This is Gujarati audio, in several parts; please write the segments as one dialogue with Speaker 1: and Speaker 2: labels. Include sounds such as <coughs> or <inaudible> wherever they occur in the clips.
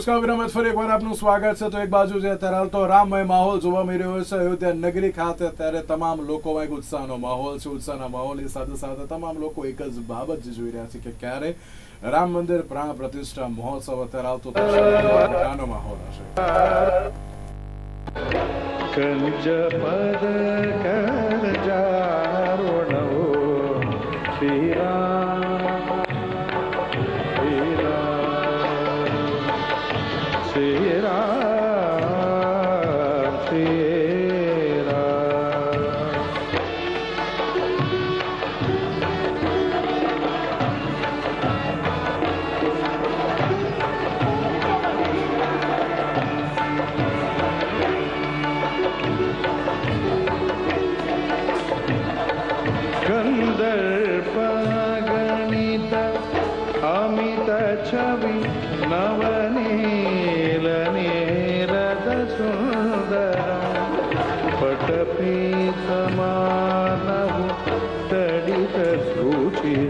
Speaker 1: નમસ્કાર વિરામત ફરી એકવાર આપનું સ્વાગત છે. તો એક બાજુ જે અત્યારે હાલ તો રામમય માહોલ જોવા મળી રહ્યો છે, અયોધ્યા નગરી ખાતે ત્યારે તમામ લોકોમાં એક ઉત્સાહનો માહોલ છે. ઉત્સાહના માહોલની સાથે સાથે તમામ લોકો એક જ બાબત જોઈ રહ્યા છે કે ક્યારે રામ મંદિર પ્રાણ પ્રતિષ્ઠા મહોત્સવ અત્યારે આવતો થશે માહોલ હશે.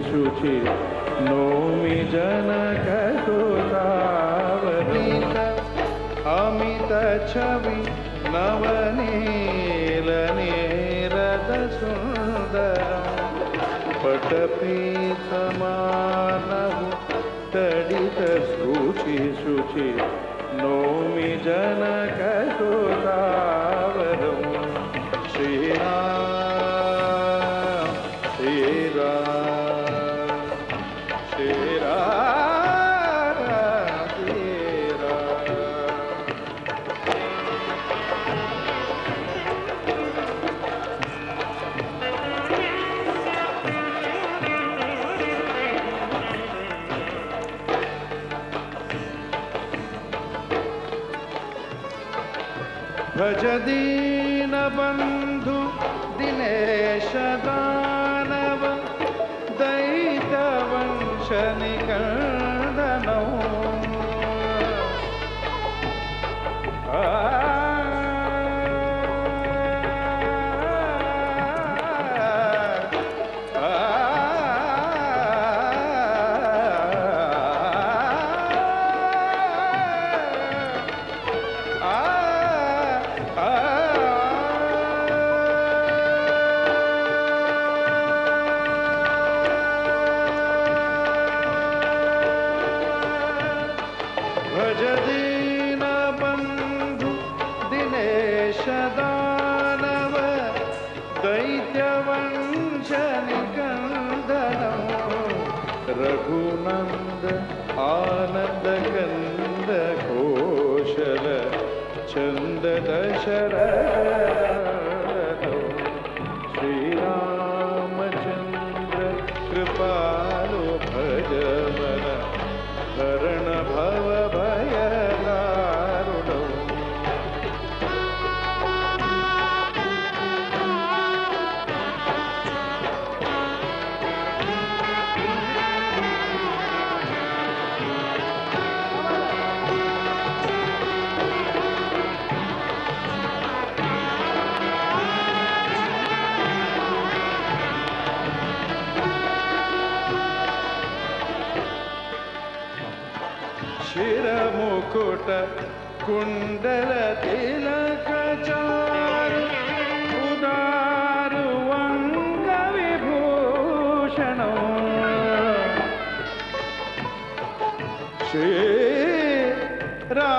Speaker 2: శుచి నోమి జనకృతావరిత అమిత ఛవి నవనీల నీరద సుందరం పటపీతమానవు తడిత శుచి శుచి నోమి జనకృతావరం శ్రీరా যদি না বন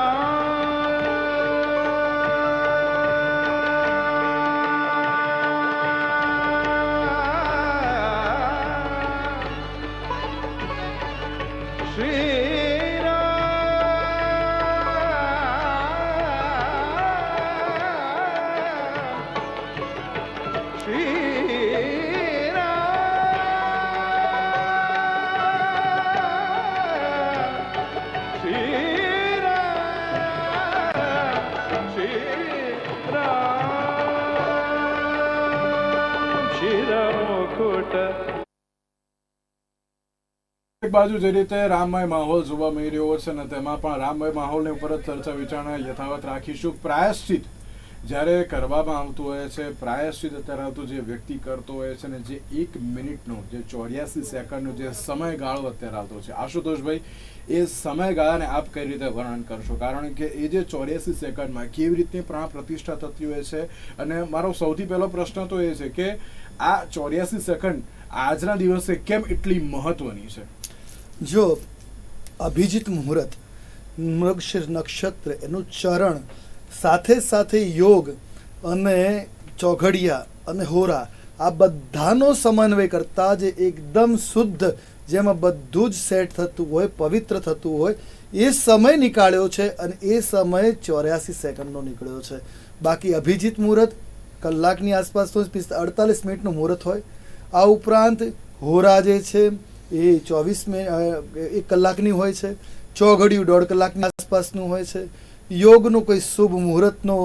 Speaker 2: Ah!
Speaker 1: એક બાજુ જે રીતે રામમય માહોલ જોવા મળી રહ્યો છે ને તેમાં પણ રામમય માહોલની ઉપર જ ચર્ચા વિચારણા યથાવત રાખીશું. પ્રાયશ્ચિત જ્યારે કરવામાં આવતું હોય છે, પ્રાયશ્ચિત અત્યારે આવતું જે વ્યક્તિ કરતો હોય છે ને જે એક મિનિટનો, જે ચોર્યાસી સેકન્ડનો જે સમયગાળો અત્યારે આવતો છે. આશુતોષભાઈ, એ સમયગાળાને આપ કઈ રીતે વર્ણન કરશો? કારણ કે એ જે ચોર્યાસી સેકન્ડમાં કેવી રીતની પ્રાણ પ્રતિષ્ઠા થતી હોય છે? અને મારો સૌથી પહેલો પ્રશ્ન તો એ છે કે આ ચોર્યાસી સેકન્ડ આજના દિવસે કેમ એટલી મહત્વની છે?
Speaker 3: જો અભિજીત મુહૂર્ત મૃક્ષ નક્ષત્ર એનું ચરણ, સાથે સાથે યોગ અને ચોઘડિયા અને હોરા, આ બધાનો સમન્વય કરતાં જે એકદમ શુદ્ધ, જેમાં બધું જ સેટ થતું હોય, પવિત્ર થતું હોય, એ સમય નીકાળ્યો છે અને એ સમય ચોર્યાસી સેકન્ડનો નીકળ્યો છે. બાકી અભિજીત મુહૂર્ત કલાકની આસપાસનું અડતાલીસ મિનિટનું મુહૂર્ત હોય. આ ઉપરાંત હોરા જે છે એ ચોવીસ મિનિટ એક કલાકની હોય છે. ચોઘડિયું દોઢ કલાકની આસપાસનું હોય છે. યોગનું કોઈ શુભ મુહૂર્તનો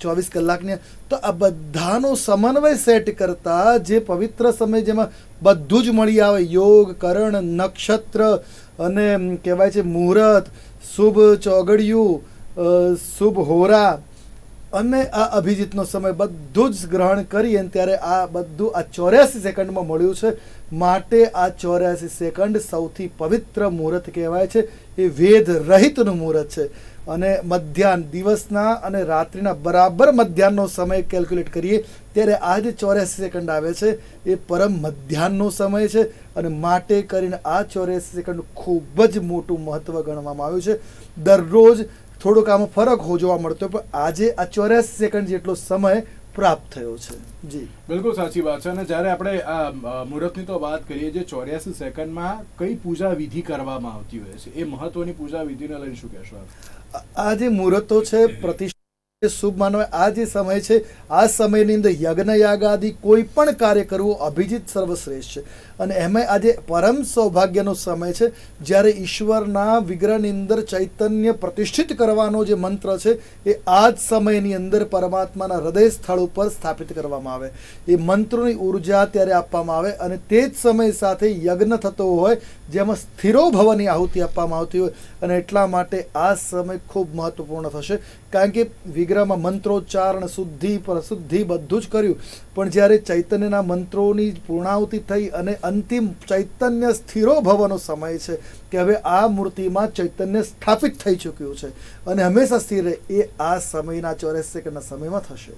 Speaker 3: ચોવીસ કલાકની તો આ બધાનો સમન્વય સેટ કરતા જે પવિત્ર સમય જેમાં બધું જ મળી આવે, યોગ, કરણ, નક્ષત્ર અને કહેવાય છે, મુહૂર્ત, શુભ ચોગડિયું શુભ હોરા અને આ અભિજીતનો સમય બધું જ ગ્રહણ કરી અને ત્યારે આ બધું આ ચોર્યાસી સેકન્ડમાં મળ્યું છે. માટે આ ચોર્યાસી સેકન્ડ સૌથી પવિત્ર મુહૂર્ત કહેવાય છે. એ વેદ રહિતનું મુહૂર્ત છે. અને મધ્યાહન દિવસના અને રાત્રિના બરાબર મધ્યાહનનો સમય કેલ્ક્યુલેટ કરીએ ત્યારે આ જે ચોર્યાસી સેકન્ડ આવે છે. એ પરમ મધ્યાહનનો સમય છે અને માટે કરીને આ ચોર્યાસી સેકન્ડ ખૂબ જ મોટું મહત્ત્વ ગણવામાં આવ્યું છે. દરરોજ થોડોક આમાં ફરક હો જોવા મળતો પણ આજે આ ચોર્યાસી સેકન્ડ જેટલો સમય પ્રાપ્ત થયો છે. જી.
Speaker 1: બિલકુલ સાચી વાત છે. અને જ્યારે આપણે આ મુહૂર્તની તો વાત કરીએ જે ચોર્યાસી સેકન્ડમાં કઈ પૂજા વિધિ કરવામાં આવતી હોય છે? એ મહત્વની પૂજા વિધિને લઈને શું કહેશો
Speaker 3: આ- જે મુહૂર્તો છે પ્રતિષ્ઠા શુભ માનવ આ જે સમય છે આ સમયની અંદર યજ્ઞ યાગ આદિ કોઈ પણ કાર્ય કરવું અભિજીત સર્વશ્રેષ્ઠ છે. અને એમાં આજે પરમ સૌભાગ્યનો સમય છે. જ્યારે ઈશ્વરના વિગ્રહની અંદર ચૈતન્ય પ્રતિષ્ઠિત કરવાનો જે મંત્ર છે, એ આ જ સમયની અંદર પરમાત્માના હૃદય સ્થળ ઉપર સ્થાપિત કરવામાં આવે. એ મંત્રોની ઊર્જા ત્યારે આપવામાં આવે અને તે જ સમય સાથે યજ્ઞ થતો હોય, જેમાં સ્થિરો ભવની આહુતિ આપવામાં આવતી હોય અને એટલા માટે આ સમય ખૂબ મહત્વપૂર્ણ થશે. કારણ કે વિગ્રહમાં મંત્રોચ્ચારણ, શુદ્ધિ, પ્રશુદ્ધિ બધું જ કર્યું. પણ જ્યારે ચૈતન્યના મંત્રોની પૂર્ણાહુતિ થઈ અને અંતિમ ચૈતન્ય સ્થિરો ભવનો સમય છે કે હવે આ મૂર્તિમાં ચૈતન્ય સ્થાપિત થઈ ચૂક્યું છે અને હંમેશા સ્થિર એ આ સમયના ચોરસ સેકન્ડના સમયમાં થશે.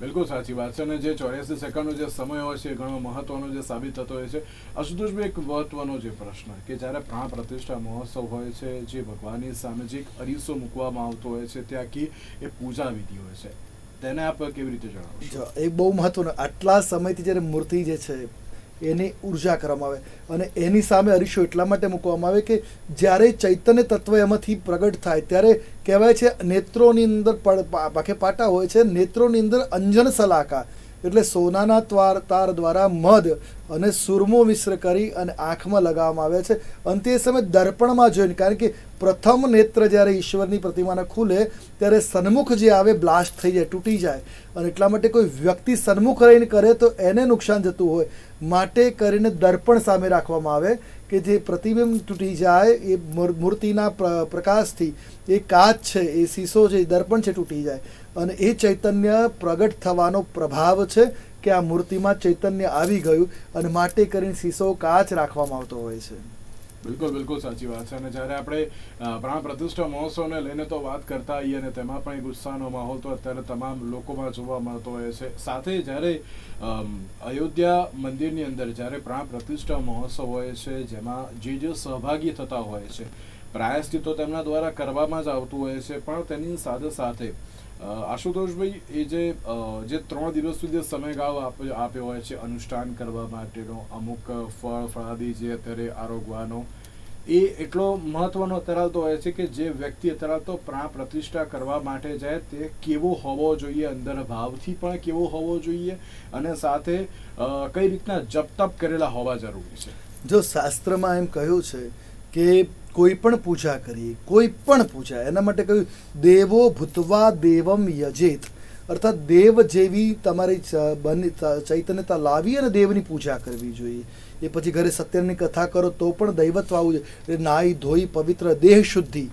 Speaker 1: બિલકુલ સાચી વાત છે અને જે ચોર્યાસી સેકન્ડનો જે સમય હોય છે એ ઘણો મહત્વનો જે સાબિત થતો હોય છે. અશુતોષભાઈ એક મહત્વનો જે પ્રશ્ન કે જ્યારે પ્રાણ પ્રતિષ્ઠા મહોત્સવ હોય છે, જે ભગવાનની સામે જે એક અરીસો મૂકવામાં આવતો હોય છે, ત્યાં કી એ પૂજા વિધિ હોય છે. તેને આપ કેવી રીતે
Speaker 3: જણાવો? એ બહુ મહત્વનું, આટલા સમયથી જ્યારે મૂર્તિ જે છે, એની ઊર્જા કરવામાં આવે અને એની સામે અરીસો એટલા માટે મૂકવામાં આવે કે જ્યારે ચૈતન્ય તત્વ એમાંથી પ્રગટ થાય, ત્યારે કહેવાય છે નેત્રોની અંદર પડ- પાખે પાટા હોય છે, નેત્રોની અંદર અંજન સલાકા એટલે સોનાના ત્વાર, તાર દ્વારા મધ અને સુરમો મિશ્ર કરી અને આંખમાં લગાવવામાં આવે છે. અને તે સમય દર્પણમાં જોઈને, કારણ કે પ્રથમ નેત્ર જ્યારે ઈશ્વરની પ્રતિમાના ખુલે, ત્યારે સન્મુખ જે આવે, બ્લાસ્ટ થઈ જાય, તૂટી જાય. અને એટલા માટે કોઈ વ્યક્તિ સન્મુખ રહીને કરે, તો એને નુકસાન જતું હોય. માટે કરીને દર્પણ સામે રાખવામાં આવે કે જે પ્રતિબિંબ તૂટી જાય, એ મૂર- મૂર્તિના પ્ર- પ્રકાશથી, એ કાચ છે, એ શીશો છે એ દર્પણ છે, તૂટી જાય. અને એ ચૈતન્ય પ્રગટ થવાનો પ્રભાવ છે. કે આ મૂર્તિમાં ચૈતન્ય આવી ગયું અને માટે કરીને શીશો કાચ રાખવામાં આવતો હોય છે.
Speaker 1: બિલકુલ બિલકુલ સાચી વાત છે. અને જ્યારે આપણે પ્રાણ પ્રતિષ્ઠા મહોત્સવને લઈને તો વાત કરતા આવીએ અને તેમાં પણ એક ઉત્સાહનો માહોલ તો અત્યારે તમામ લોકોમાં જોવા મળતો હોય છે. સાથે જ્યારે અયોધ્યા મંદિરની અંદર જ્યારે પ્રાણ પ્રતિષ્ઠા મહોત્સવ હોય છે, જેમાં જે જે સહભાગી થતા હોય છે, પ્રાયશ્ચિત તેમના દ્વારા કરવામાં જ આવતું હોય છે, પણ તેની સાથે સાથે આશુતોષભાઈ, એ જે જે ત્રણ દિવસ સુધી સમયગાળો આપ્યો હોય છે અનુષ્ઠાન કરવા માટેનો, અમુક ફળ, ફળાદી જે અત્યારે આરોગવાનો, એ એટલો મહત્વનો ધરાવતો હોય છે કે જે વ્યક્તિ અતરાવતો પ્રાણ પ્રતિષ્ઠા કરવા માટે જાય, તે કેવો હોવો જોઈએ, અંદર ભાવથી પણ કેવો હોવો જોઈએ અને સાથે કઈ રીતના જપતપ કરેલા હોવા જરૂરી છે?
Speaker 3: જો શાસ્ત્રમાં એમ કહ્યું છે કે કોઈ પણ પૂજા કરીએ, કોઈ પણ પૂજા, એના માટે કહ્યું, દેવો ભૂતવા દેવમ યજેત. અર્થાત દેવ જેવી તમારી બની ચૈતન્યતા લાવી અને દેવની પૂજા કરવી જોઈએ. એ પછી ઘરે સત્યની કથા કરો તો પણ દૈવત્વ આવવું જોઈએ. એટલે નાહી ધોઈ, પવિત્ર, દેહ શુદ્ધિ.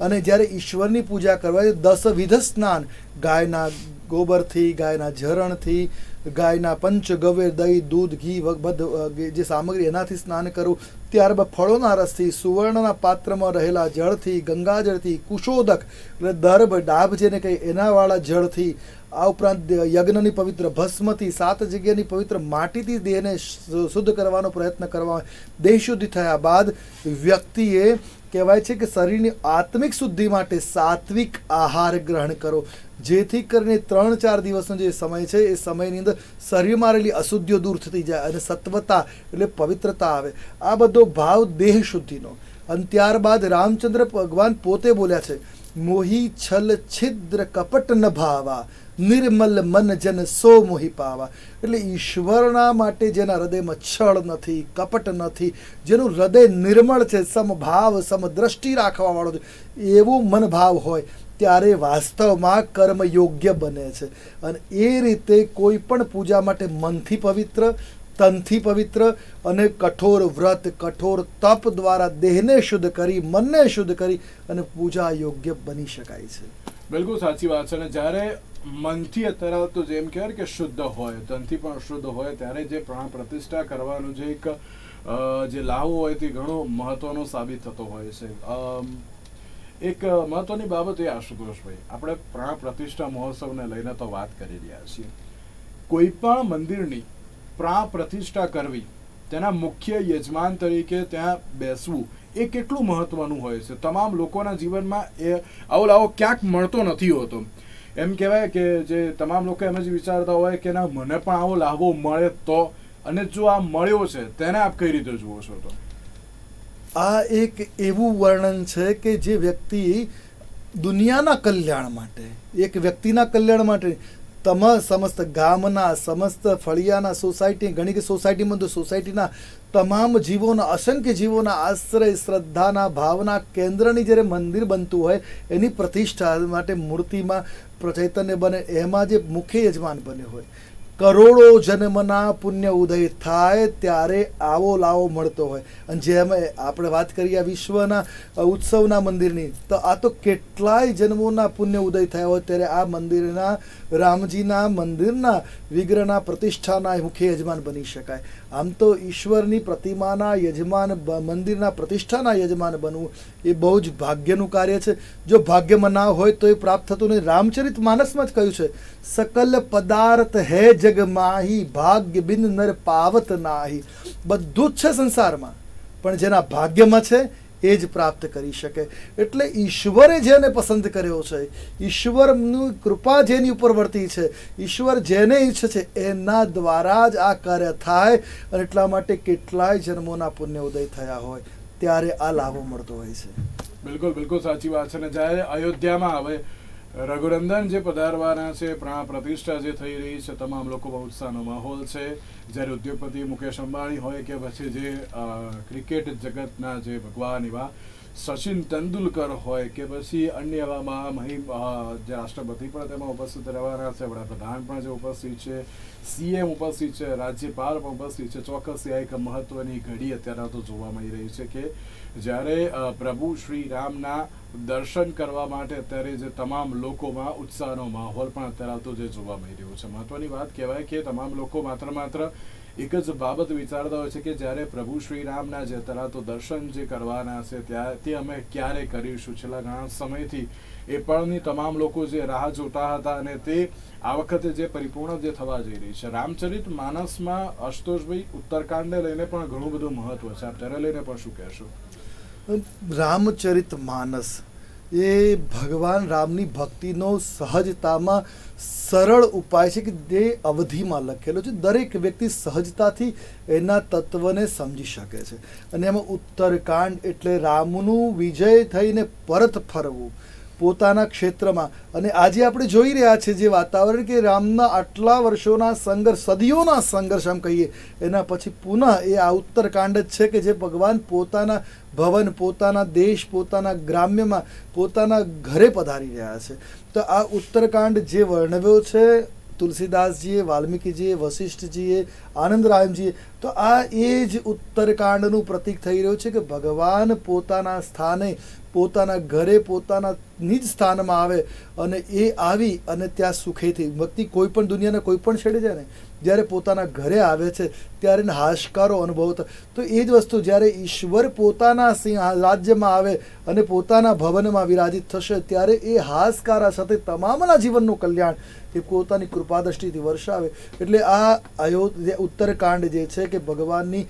Speaker 3: અને જ્યારે ઈશ્વરની પૂજા કરવા, દસ વિધ સ્નાન, ગાયના ગોબરથી, ગાયના ઝરણથી ગાયના પંચ, ગવેર, દહીં, દૂધ, ઘી બધ જે સામગ્રી એનાથી સ્નાન કરવું ત્યારબાદ ફળોના રસથી, સુવર્ણના પાત્રમાં રહેલા જળથી, ગંગાજળથી, કુશોદક, એટલે દર્ભ, ડાભ જેને કહે એનાવાળા જળથી, આ ઉપરાંત યજ્ઞની પવિત્ર ભસ્મથી, સાત જગ્યાની પવિત્ર માટીથી દેહને શુદ્ધ કરવાનો પ્રયત્ન કરવા દેહ શુદ્ધિ થયા બાદ વ્યક્તિએ કહેવાય છે કે શરીરની આત્મિક શુદ્ધિ માટે સાત્વિક આહાર ગ્રહણ કરો. જેથી કરીને ત્રણ ચાર દિવસનો જે સમય છે, એ સમયની અંદર શરીરમાં રહેલી અશુદ્ધિઓ દૂર થતી જાય અને સત્વતા એટલે પવિત્રતા આવે. આ બધો ભાવ દેહ શુદ્ધિનો. અને ત્યારબાદ રામચંદ્ર ભગવાન પોતે બોલ્યા છે, મોહી છલ છિદ્ર કપટ ન ભાવા. નિર્મલ મન જન સો મોહી પાવા. એટલે ઈશ્વરના માટે જેના હૃદયમાં છળ નથી, કપટ નથી, જેનું હૃદય નિર્મળ છે, સમભાવ, સમદ્રષ્ટિ રાખવા વાળો છે, એવું મનભાવ હોય, ત્યારે વાસ્તવમાં કર્મ યોગ્ય બને છે. અને એ રીતે કોઈ પણ પૂજા માટે મનથી પવિત્ર, તનથી પવિત્ર અને કઠોર વ્રત, કઠોર તપ દ્વારા દેહને શુદ્ધ કરી, મનને શુદ્ધ કરી અને પૂજા યોગ્ય બની શકાય છે.
Speaker 1: બિલકુલ સાચી વાત છે. અને જ્યારે મનથી અત્યારે તો જેમ કહેવાય કે શુદ્ધ હોય તનથી પણ શુદ્ધ હોય, ત્યારે જે પ્રાણ પ્રતિષ્ઠા કરવાનું જે એક જે લાહો હોય તે ઘણો મહત્વનો સાબિત થતો હોય છે. એક મહત્વની બાબત એ આશુતોષભાઈ, આપણે પ્રાણ પ્રતિષ્ઠા મહોત્સવને લઈને તો વાત કરી રહ્યા છીએ. કોઈ પણ મંદિરની પ્રાણ પ્રતિષ્ઠા કરવી, તેના મુખ્ય યજમાન તરીકે ત્યાં બેસવું, એ કેટલું મહત્વનું હોય છે? તમામ લોકોના જીવનમાં એ આવો લાવો ક્યાંક મળતો નથી હોતો. એમ કહેવાય કે જે તમામ લોકો એમ જ વિચારતા હોય કે ના, મને પણ આવો લાભો મળે તો. અને જો આ મળ્યો છે, તેને આપ કઈ રીતે જુઓ છો તો?
Speaker 3: આ એક એવું વર્ણન છે કે જે વ્યક્તિ દુનિયાના કલ્યાણ માટે, એક વ્યક્તિના કલ્યાણ માટે તમ સમસ્ત ગામના સમસ્ત ફળિયાના સોસાયટી ઘણી સોસાયટીમાં તો સોસાયટીના તમામ જીવોના અસંખ્ય જીવોના આશ્રય શ્રદ્ધાના ભાવના કેન્દ્રની જ્યારે મંદિર બનતું હોય એની પ્રતિષ્ઠા માટે મૂર્તિમાં ચૈતન્ય બને એમાં જે મુખ્ય યજમાન બન્યો હોય કરોડો જન્મના પુણ્ય ઉદય થાય ત્યારે આવો લાવો મળતો હોય. અને જેમ આપણે વાત કરીએ વિશ્વના ઉત્સવના મંદિરની, તો આ તો કેટલાય જન્મોના પુણ્ય ઉદય થયા હોય ત્યારે આ મંદિરના, રામજીના મંદિરના વિગ્રહના પ્રતિષ્ઠાના મુખ્ય યજમાન બની શકાય. આમ તો ઈશ્વરની પ્રતિમાના યજમાન મંદિરના પ્રતિષ્ઠાના યજમાન બનવું એ બહુ જ ભાગ્યનું કાર્ય છે. જો ભાગ્યમાં ના હોય તો એ પ્રાપ્ત થતું નહીં. રામચરિત માનસમાં જ કહ્યું છે, સકલ પદાર્થ હે જગ માહી, ભાગ્ય બિન નર પાવત નાહી. બધું જ છે સંસારમાં. પણ જેના ભાગ્યમાં છે એ જ પ્રાપ્ત કરી શકે. એટલે ઈશ્વરે જેને પસંદ કર્યો છે, ઈશ્વરનું કૃપા જેની ઉપર વર્તી છે, ઈશ્વર જેને ઈચ્છે છે, એના દ્વારા જ આ કાર્ય થાય અને એટલા માટે કેટલાય જન્મોના પુણ્ય ઉદય થયા હોય, ત્યારે આ લાભો મળતો હોય છે.
Speaker 1: બિલકુલ બિલકુલ સાચી વાત છે ને, જ્યારે અયોધ્યામાં હવે રઘુનંદન જે પધારવાના છે, પ્રાણ પ્રતિષ્ઠા જે થઈ રહી છે, તમામ લોકોમાં ઉત્સાહનો માહોલ છે. જ્યારે ઉદ્યોગપતિ મુકેશ અંબાણી હોય કે પછી જે ક્રિકેટ જગતના જે ભગવાન એવા સચિન તેંડુલકર હોય કે પછી અન્ય એવા મહામહિમ જે રાષ્ટ્રપતિ પણ તેમાં ઉપસ્થિત રહેવાના છે, વડાપ્રધાન પણ જે ઉપસ્થિત છે, સીએમ ઉપસ્થિત છે, રાજ્યપાલ પણ ઉપસ્થિત છે. ચોક્કસ આ એક મહત્વની ઘડી અત્યારે તો જોવા મળી રહી છે કે જ્યારે પ્રભુ શ્રી રામના દર્શન કરવા માટે અત્યારે જે તમામ લોકોમાં ઉત્સાહનો માહોલ પણ અત્યારે તો જે જોવા મળી રહ્યો છે. મહત્વની વાત કહેવાય કે તમામ લોકો માત્ર માત્ર એક જ બાબત વિચારતા હોય છે કે જ્યારે પ્રભુ શ્રી રામના જે અત્યારે તો દર્શન જે કરવાના છે ત્યાં, તે અમે ક્યારે કરીશું? છેલ્લા ઘણા સમયથી એ પણની તમામ લોકો જે રાહ જોતા હતા અને તે આ વખતે જે પરિપૂર્ણ જે થવા જઈ રહી છે. રામચરિત માનસમાં અશતોષભાઈ ઉત્તરકાંડને લઈને પણ ઘણું બધું મહત્વ છે. આપ તેને લઈને પણ શું કહેશો?
Speaker 3: રામચરિત માનસ. એ ભગવાન રામની ભક્તિનો સહજતામાં સરળ ઉપાય છે કે જે અવધિમાં લખેલો છે. દરેક વ્યક્તિ સહજતાથી એના તત્વને સમજી શકે છે. અને એમાં ઉત્તરકાંડ એટલે રામનું વિજય થઈને પરત ફરવું. પોતાના ક્ષેત્રમાં. અને આજે આપણે જોઈ રહ્યા છે જે વાતાવરણ કે રામના આટલા વર્ષોના સંઘર્ષ, સદીઓના સંઘર્ષ આમ કહીએ, એના પછી પુનઃ એ આ ઉત્તરકાંડ જ છે કે જે ભગવાન પોતાના ભવન, પોતાના દેશ, પોતાના ગ્રામ્યમાં, પોતાના ઘરે પધારી રહ્યા છે. તો આ ઉત્તરકાંડ જે વર્ણવ્યો છે, તુલસીદાસજીએ, વાલ્મીકીજીએ, વશિષ્ઠજીએ, આનંદરાયમજીએ, તો આ એ જ ઉત્તરકાંડનું પ્રતીક થઈ રહ્યું છે કે ભગવાન પોતાના સ્થાને પોતાના ઘરે પોતાના નિજ સ્થાનમાં આવે અને એ આવી અને ત્યાં સુખેથી. વ્યક્તિ કોઈ પણ દુનિયાના કોઈ પણ છેડે જાય ને જ્યારે પોતાના ઘરે આવે છે, ત્યારે એને હાશકારો અનુભવ થાય તો એ જ વસ્તુ જ્યારે ઈશ્વર પોતાના સિંહ રાજ્યમાં આવે અને પોતાના ભવનમાં વિરાજિત થશે, ત્યારે એ હાશકારા સાથે તમામના જીવનનું કલ્યાણ એ પોતાની કૃપા દ્રષ્ટિથી વર્ષાવે. એટલે આ અયોધ્યા, ઉત્તરકાંડ જે છે કે ભગવાનની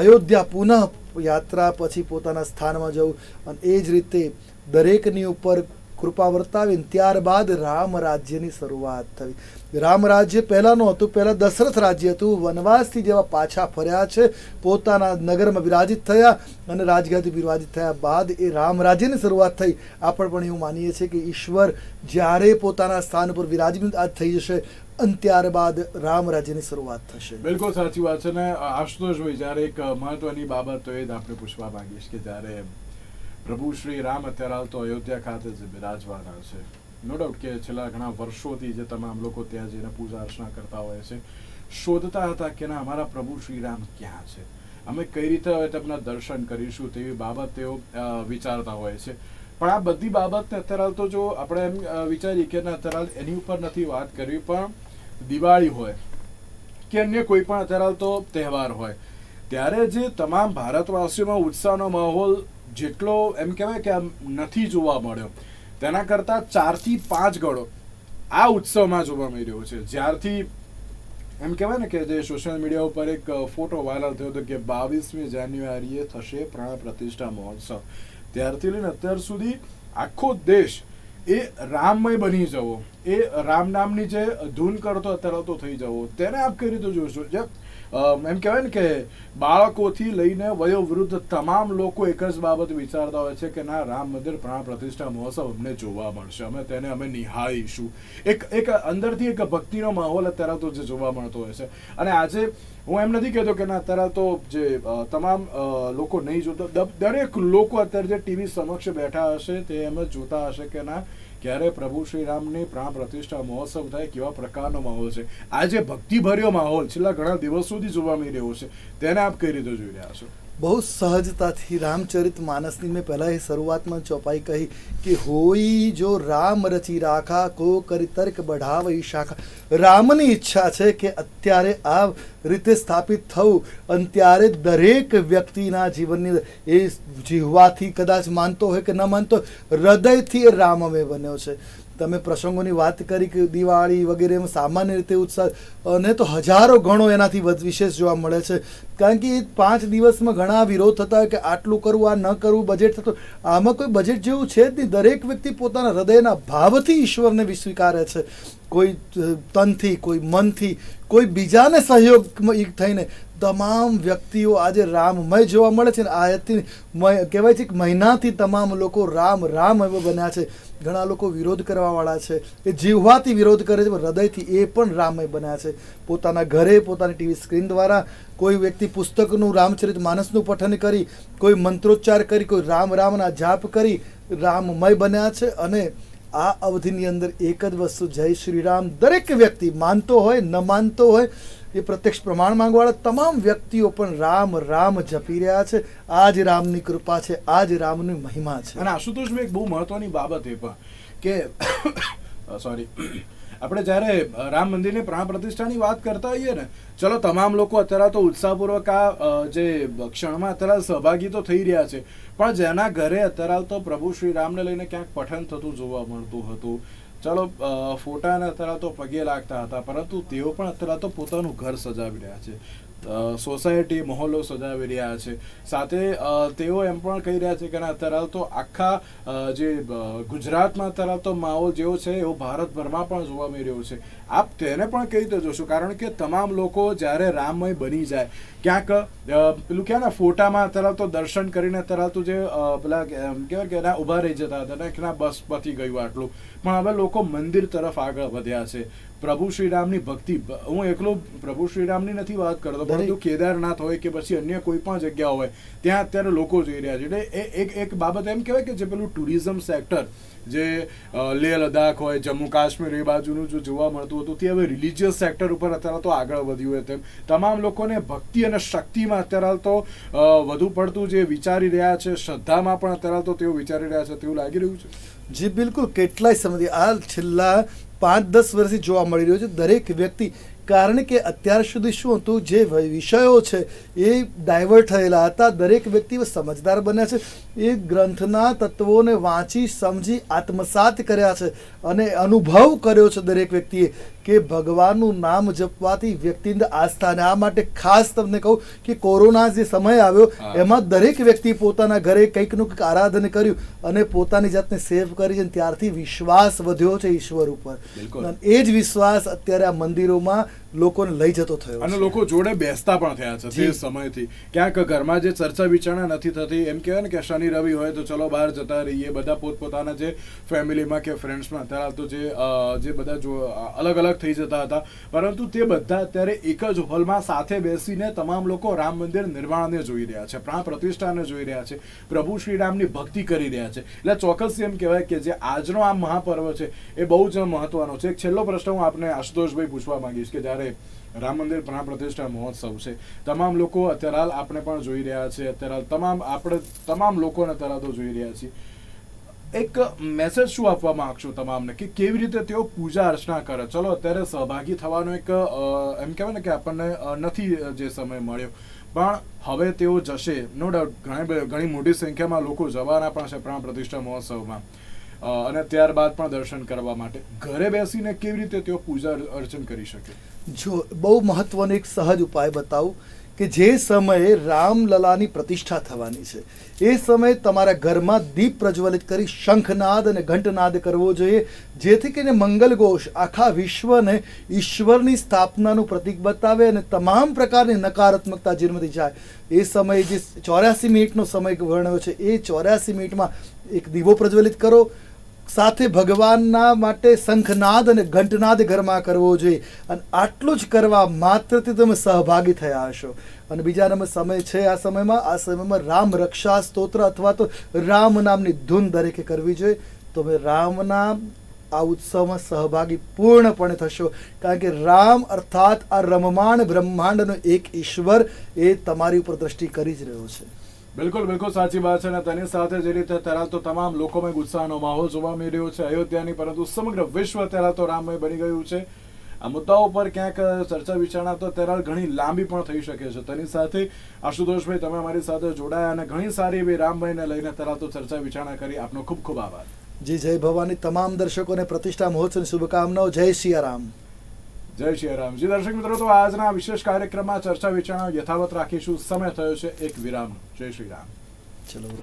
Speaker 3: અયોધ્યા પુનઃ યાત્રા પછી પોતાના સ્થાનમાં જવું અને એ જ રીતે દરેકની ઉપર કૃપા વર્તાવીને ત્યારબાદ રામ રાજ્યની શરૂઆત થઈ રામ રાજ્ય પહેલાંનું હતું, પહેલાં દશરથ રાજ્ય હતું. વનવાસથી જેવા પાછા ફર્યા છે, પોતાના નગરમાં વિરાજિત થયા અને રાજગાદી વિરાજિત થયા બાદ એ રામ રાજ્યની શરૂઆત થઈ. આપણે પણ એવું માનીએ છીએ કે ઈશ્વર જ્યારે પોતાના સ્થાન પર વિરાજમાન થઈ જશે, અને ત્યારબાદ રામ રાજ્યની શરૂઆત થશે.
Speaker 1: બિલકુલ સાચી વાત છે ને આશુતોષભાઈ જ્યારે એક મહત્વની બાબત એ જ આપણે પૂછવા માંગીશ કે જ્યારે પ્રભુ શ્રી રામ અત્યારે હાલ તો અયોધ્યા ખાતે જ બિરાજવાના છે. નો ડાઉટ કે છેલ્લા ઘણા વર્ષોથી જે તમામ લોકો ત્યાં જઈને પૂજા અર્ચના કરતા હોય છે. શોધતા હતા કે ના, અમારા પ્રભુ શ્રી રામ ક્યાં છે? અમે કઈ રીતે હવે તેમના દર્શન કરીશું તેવી બાબત તેઓ વિચારતા હોય છે. પણ આ બધી બાબતને અત્યારે હાલ તો જો આપણે એમ વિચારીએ કે અત્યારે હાલ એની ઉપર નથી વાત કરવી, પણ દિવાળી હોય કે અન્ય કોઈ પણ અત્યારે હાલ તો તહેવાર હોય. ત્યારે જે તમામ ભારતવાસીઓમાં ઉત્સાહનો માહોલ જેટલો એમ કહેવાય કે આમ નથી જોવા મળ્યો. તેના કરતાં ચારથી પાંચ ગણો આ ઉત્સવમાં જોવા મળી રહ્યો છે. જ્યારથી એમ કહેવાય ને કે જે સોશિયલ મીડિયા ઉપર એક ફોટો વાયરલ થયો હતો કે બાવીસમી જાન્યુઆરીએ થશે પ્રાણ પ્રતિષ્ઠા મહોત્સવ. ત્યારથી લઈને અત્યાર સુધી આખો દેશ એ રામમય બની જવો, એ રામ નામની જે ધૂન કરતો, અત્યારે તો થઈ જવો, તેને આપ કઈ રીતે જોશો? જે એમ કહેવાય ને કે બાળકોથી લઈને વયોવૃદ્ધ તમામ લોકો એક જ બાબત વિચારતા હોય છે કે ના, રામ મંદિર પ્રાણ પ્રતિષ્ઠા મહોત્સવ અમને જોવા મળશે. અમે તેને અમે નિહાળીશું. એક એક અંદરથી એક ભક્તિનો માહોલ અત્યારે તો જે જોવા મળતો હોય છે. અને આજે હું એમ નથી કહેતો કે ના, અત્યારે તો જે તમામ લોકો નહીં જોતા. દરેક લોકો અત્યારે જે ટીવી સમક્ષ બેઠા હશે તે એમ જ જોતા હશે કે ના ક્યારે પ્રભુ શ્રી રામની પ્રાણ પ્રતિષ્ઠા મહોત્સવ થાય કેવા પ્રકારનો માહોલ છે? આ જે ભક્તિભર્યો માહોલ છેલ્લા ઘણા દિવસોથી જોવા મળી રહ્યો છે. તેને આપ કઈ રીતે જોઈ રહ્યા છો?
Speaker 3: બહુ સહજતાથી રામચરિત માનસની મેં પહેલાં એ શરૂઆતમાં ચોપાઈ કહી કે હોઈ જો રામ રચી રાખા કો કરી તર્ક બઢાવઈ શાખા. રામની ઈચ્છા છે કે અત્યારે આ રીતે સ્થાપિત થવું અને ત્યારે દરેક વ્યક્તિના જીવનની એ જીવવાથી કદાચ માનતો હોય કે ન માનતો હોય, હૃદયથી એ અમે બન્યો છે. તમે પ્રસંગોની વાત કરી કે દિવાળી વગેરેમાં સામાન્ય રીતે ઉત્સાહ, અને તો હજારો ગણો એનાથી વિશેષ જોવા મળે છે. કારણ કે પાંચ દિવસમાં ઘણા વિરોધ થતા હોય કે આટલું કરવું, આ ન કરવું બજેટ થતું આમાં કોઈ બજેટ જેવું છે જ નહીં. દરેક વ્યક્તિ પોતાના હૃદયના ભાવથી ઈશ્વરને વિસ્વીકારે છે. કોઈ તનથી, કોઈ મનથી, કોઈ બીજાને સહયોગ થઈને તમામ વ્યક્તિઓ આજે રામમય જોવા મળે છે ને આયાથી કહેવાય છે કે મહિનાથી તમામ લોકો રામ રામ એવો બન્યા છે. ઘણા લોકો વિરોધ કરવાવાળા છે. એ જીવવાથી વિરોધ કરે છે, પણ હૃદયથી એ પણ રામમય બન્યા છે. પોતાના ઘરે પોતાની ટીવી સ્ક્રીન દ્વારા કોઈ વ્યક્તિ પુસ્તકનું, રામચરિત માનસનું પઠન કરી, કોઈ મંત્રોચ્ચાર કરી, કોઈ રામ, રામના જાપ કરી, રામમય બન્યા છે અને આ અવધિની અંદર એક જ વસ્તુ જય શ્રી રામ દરેક વ્યક્તિ માનતો હોય, ન માનતો હોય, એ પ્રત્યક્ષ પ્રમાણ માંગવાળા તમામ વ્યક્તિઓ પણ રામ રામ જપી રહ્યા છે. આ જ રામની કૃપા છે આ જ રામની મહિમા છે.
Speaker 1: અને આશુતોષ એક બહુ મહત્વની બાબત એ પણ કે <coughs> સોરી આપણે જ્યારે રામ મંદિરની પ્રાણ પ્રતિષ્ઠાની વાત કરતા હોઈએ ને, ચલો તમામ લોકો અત્યારે તો ઉત્સાહપૂર્વક આ જે ક્ષણમાં અત્યારે સહભાગી તો થઈ રહ્યા છે, પણ જેના ઘરે અત્યારે તો પ્રભુ શ્રી રામને લઈને ક્યાંક પઠન થતું જોવા મળતું હતું. ચલો ફોટાને અત્યારે તો પગે લાગતા હતા, પરંતુ તેઓ પણ અત્યારે તો પોતાનું ઘર સજાવી રહ્યા છે. સોસાયટી મહોલ્લો સજાવી રહ્યા છે. સાથે તેઓ એમ પણ કહી રહ્યા છે કે ના, અત્યારે તો આખા જે ગુજરાતમાં અત્યારે તો માહોલ જેવો છે, એવો ભારતભરમાં પણ જોવા મળી રહ્યો છે. આપ તેને પણ કઈ રીતે જોશો કારણ કે તમામ લોકો જ્યારે રામમય બની જાય ક્યાંક પેલું કહેવાય ને ફોટામાં અત્યારે તો દર્શન કરીને અત્યારે જે પેલા કહેવાય કે એના ઊભા રહી જતા હતા એના બસ પતી ગયું આટલું. પણ હવે લોકો મંદિર તરફ આગળ વધ્યા છે. પ્રભુ શ્રીરામની ભક્તિ હું એકલો પ્રભુ શ્રીરામની નથી વાત કરતો પરંતુ કેદારનાથ હોય કે પછી અન્ય કોઈ પણ જગ્યા હોય ત્યાં અત્યારે લોકો જઈ રહ્યા છે. એટલે એ એક એક બાબત એમ કહેવાય કે જે પેલું ટુરિઝમ સેક્ટર જે લેહ લદ્દાખ હોય જમ્મુ કાશ્મીર એ બાજુનું જો જોવા મળતું હતું. તે હવે રિલિજિયસ સેક્ટર ઉપર અત્યારે તો આગળ વધ્યું હોય તેમ તમામ લોકોને ભક્તિ અને શક્તિમાં અત્યારે તો વધુ પડતું જે વિચારી રહ્યા છે, શ્રદ્ધામાં પણ અત્યારે તો તેઓ વિચારી રહ્યા છે, તેવું લાગી રહ્યું છે?
Speaker 3: જી, બિલકુલ. કેટલાય સમયથી આ છેલ્લા પાંચ દસ વર્ષથી જોવા મળી રહ્યું છે. દરેક વ્યક્તિ કારણ કે અત્યાર સુધી શું હતું, જે વિષયો છે, એ ડાયવર્ટ થયેલા હતા. દરેક વ્યક્તિ સમજદાર બન્યા છે. એ ગ્રંથના તત્વોને વાંચી, સમજી, આત્મસાત કર્યા છે અને અનુભવ કર્યો છે દરેક વ્યક્તિએ. કે ભગવાનનું નામ જપવાથી વ્યક્તિની આસ્થા અને આ માટે ખાસ તમને કહું કે કોરોના જે સમય આવ્યો એમાં દરેક વ્યક્તિ પોતાના ઘરે કંઈકનું કંઈક આરાધન કર્યું અને પોતાની જાતને સેવ કરી છે ત્યારથી વિશ્વાસ વધ્યો છે ઈશ્વર ઉપર. એ જ વિશ્વાસ અત્યારે આ મંદિરોમાં લોકોને લઈ જતો થયો
Speaker 1: અને લોકો જોડે બેસતા પણ થયા છે તે સમયથી. ક્યાંક ઘરમાં જે ચર્ચા વિચારણા નથી થતી એમ કહેવાય ને કે શનિ રવિ હોય તો ચલો બહાર જતા રહીએ. બધા પોતપોતાના જે ફેમિલીમાં કે ફ્રેન્ડ્સમાં અત્યારે તો જે જે બધા જો અલગ અલગ થઈ જતા હતા. પરંતુ તે બધા અત્યારે એક જ હોલમાં સાથે બેસીને તમામ લોકો રામ મંદિર નિર્માણને જોઈ રહ્યા છે, પ્રાણ પ્રતિષ્ઠાને જોઈ રહ્યા છે, પ્રભુ શ્રીરામની ભક્તિ કરી રહ્યા છે. એટલે ચોક્કસ એમ કહેવાય કે જે આજનો આ મહાપર્વ છે, એ બહુ જ મહત્વનો છે. એક છેલ્લો પ્રશ્ન હું આપને આશુતોષભાઈ પૂછવા માંગીશ કે જ્યારે રામ મંદિર પ્રાણ પ્રતિષ્ઠા મહોત્સવ છે, તમામ લોકો અત્યારે હાલ આપણે પણ જોઈ રહ્યા છે, અત્યારે તમામ આપણે, તમામ લોકોને અત્યારે તો જોઈ રહ્યા છીએ. એક મેસેજ શું આપવા માંગશો તમામને? કે કેવી રીતે તેઓ પૂજા અર્ચના કરે? ચલો, અત્યારે સહભાગી થવાનો એક એમ કહેવાય ને કે આપણને નથી જે સમય મળ્યો. પણ હવે તેઓ જશે. નો ડાઉટ ઘણી ઘણી મોટી સંખ્યામાં લોકો જવાના પણ છે પ્રાણ પ્રતિષ્ઠા મહોત્સવમાં. અને ત્યારબાદ પણ દર્શન કરવા માટે. ઘરે બેસીને કેવી રીતે તેઓ પૂજા અર્ચન કરી શકે?
Speaker 3: જો, બહુ મહત્વનો એક સહજ ઉપાય બતાવું. કે જે સમયે રામલલાની પ્રતિષ્ઠા થવાની છે, એ સમયે તમારા ઘરમાં દીપ પ્રજ્વલિત કરી શંખનાદ અને ઘંટનાદ કરવો જોઈએ, જેથી કરીને મંગલ ઘોષ આખા વિશ્વને ઈશ્વરની સ્થાપનાનું પ્રતીક બતાવે અને તમામ પ્રકારની નકારાત્મકતા જીર્મતી જાય. એ સમયે જે ચોર્યાસી મિનિટનો સમય વર્ણવ્યો છે, એ ચોર્યાસી મિનિટમાં એક દીવો પ્રજ્વલિત કરો સાથે ભગવાનના માટે શંખનાદ અને ઘંટનાદ ઘરમાં કરવો જોઈએ. અને આટલું જ કરવા માત્રથી તમે સહભાગી થયા હશો. અને બીજા નંબર સમય છે આ સમયમાં. આ સમયમાં રામ રક્ષા સ્તોત્ર અથવા તો રામ નામની ધૂન દરેકે કરવી જોઈએ. તમે રામના આ ઉત્સવમાં સહભાગી પૂર્ણપણે થશો. કારણ કે રામ અર્થાત આ રમમાણ બ્રહ્માંડનો એક ઈશ્વર એ તમારી ઉપર દ્રષ્ટિ કરી જ રહ્યો છે.
Speaker 1: બિલકુલ બિલકુલ સાચી વાત છે અને તેની સાથે જે રીતે અત્યારે તો તમામ લોકોમાં ગુસ્સાનો માહોલ જોવા મળી રહ્યો છે. અયોધ્યાની, પરંતુ સમગ્ર વિશ્વ અત્યારે તો રામમય બની ગયું છે. આ મુદ્દાઓ પર ક્યાંક ચર્ચા વિચારણા તો અત્યારે ઘણી લાંબી પણ થઈ શકે છે. તેની સાથે આશુતોષભાઈ, તમે અમારી સાથે જોડાયા અને ઘણી સારી એવી રામભાઈને લઈને અત્યારે તો ચર્ચા વિચારણા કરી. આપનો ખૂબ ખૂબ આભાર.
Speaker 3: જી, જય ભવાની તમામ દર્શકોને પ્રતિષ્ઠા મહોત્સવની શુભકામનાઓ. જય સિયારામ.
Speaker 1: જય શ્રી રામ. જી દર્શક મિત્રો, તો આજના વિશેષ કાર્યક્રમમાં ચર્ચા વિચારણા યથાવત રાખીશું. સમય થયો છે એક વિરામ જય શ્રી રામ.
Speaker 3: ચલો.